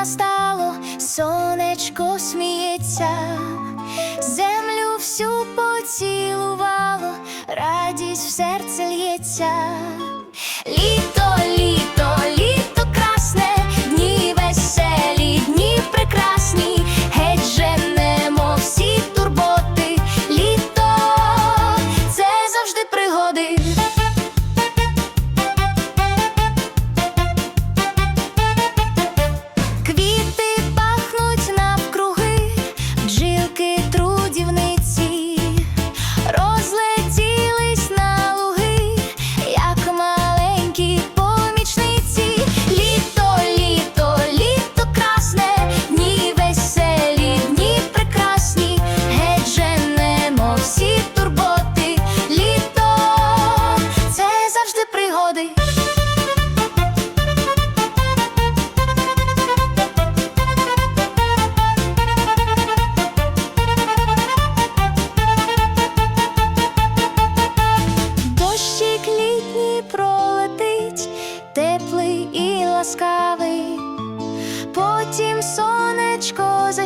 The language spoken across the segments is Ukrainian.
настало, сонечко сміється, землю всю поцілувало, радість в серце лється.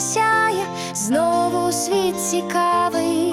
Засяє, знову світ цікавий.